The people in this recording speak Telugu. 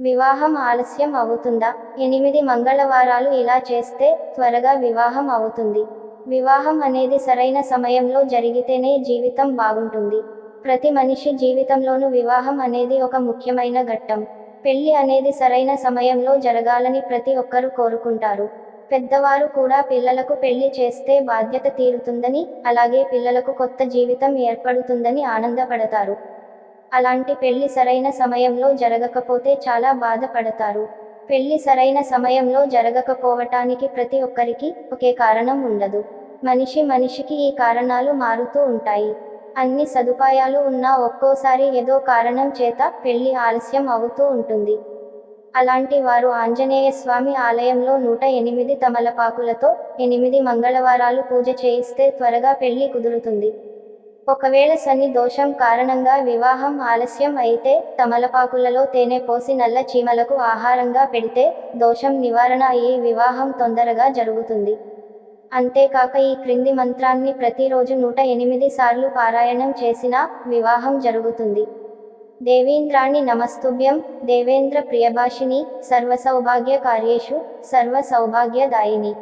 వివాహం ఆలస్యం అవుతుందా? ఎనిమిది మంగళవారాలు ఇలా చేస్తే త్వరగా వివాహం అవుతుంది. వివాహం అనేది సరైన సమయంలో జరిగితేనే జీవితం బాగుంటుంది. ప్రతి మనిషి జీవితంలోనూ వివాహం అనేది ఒక ముఖ్యమైన ఘట్టం. పెళ్ళి అనేది సరైన సమయంలో జరగాలని ప్రతి ఒక్కరూ కోరుకుంటారు. పెద్దవారు కూడా పిల్లలకు పెళ్ళి చేస్తే బాధ్యత తీరుతుందని అలాగే పిల్లలకు కొత్త జీవితం ఏర్పడుతుందని ఆనందపడతారు. అలాంటి పెళ్ళి సరైన సమయంలో జరగకపోతే చాలా బాధపడతారు. పెళ్ళి సరైన సమయంలో జరగకపోవటానికి ప్రతి ఒక్కరికి ఒకే కారణం ఉండదు. మనిషి మనిషికి ఈ కారణాలు మారుతూ ఉంటాయి. అన్ని సదుపాయాలు ఉన్నా ఒక్కోసారి ఏదో కారణం చేత పెళ్ళి ఆలస్యం అవుతూ ఉంటుంది. అలాంటి వారు ఆంజనేయ స్వామి ఆలయంలో నూట ఎనిమిది తమలపాకులతో ఎనిమిది మంగళవారాలు పూజ చేయిస్తే త్వరగా పెళ్ళి కుదురుతుంది. ఒకవేళ శని దోషం కారణంగా వివాహం ఆలస్యం అయితే తమలపాకులలో తేనె పోసి నల్ల చీమలకు ఆహారంగా పెడితే దోషం నివారణ అయ్యి వివాహం తొందరగా జరుగుతుంది. అంతేకాక ఈ క్రింది మంత్రాన్ని ప్రతిరోజు నూట ఎనిమిది సార్లు పారాయణం చేసినా వివాహం జరుగుతుంది. దేవేంద్రాణి నమస్తుభ్యం దేవేంద్ర ప్రియభాషిణి సర్వ సౌభాగ్య కార్యేషు సర్వసౌభాగ్యదాయిని.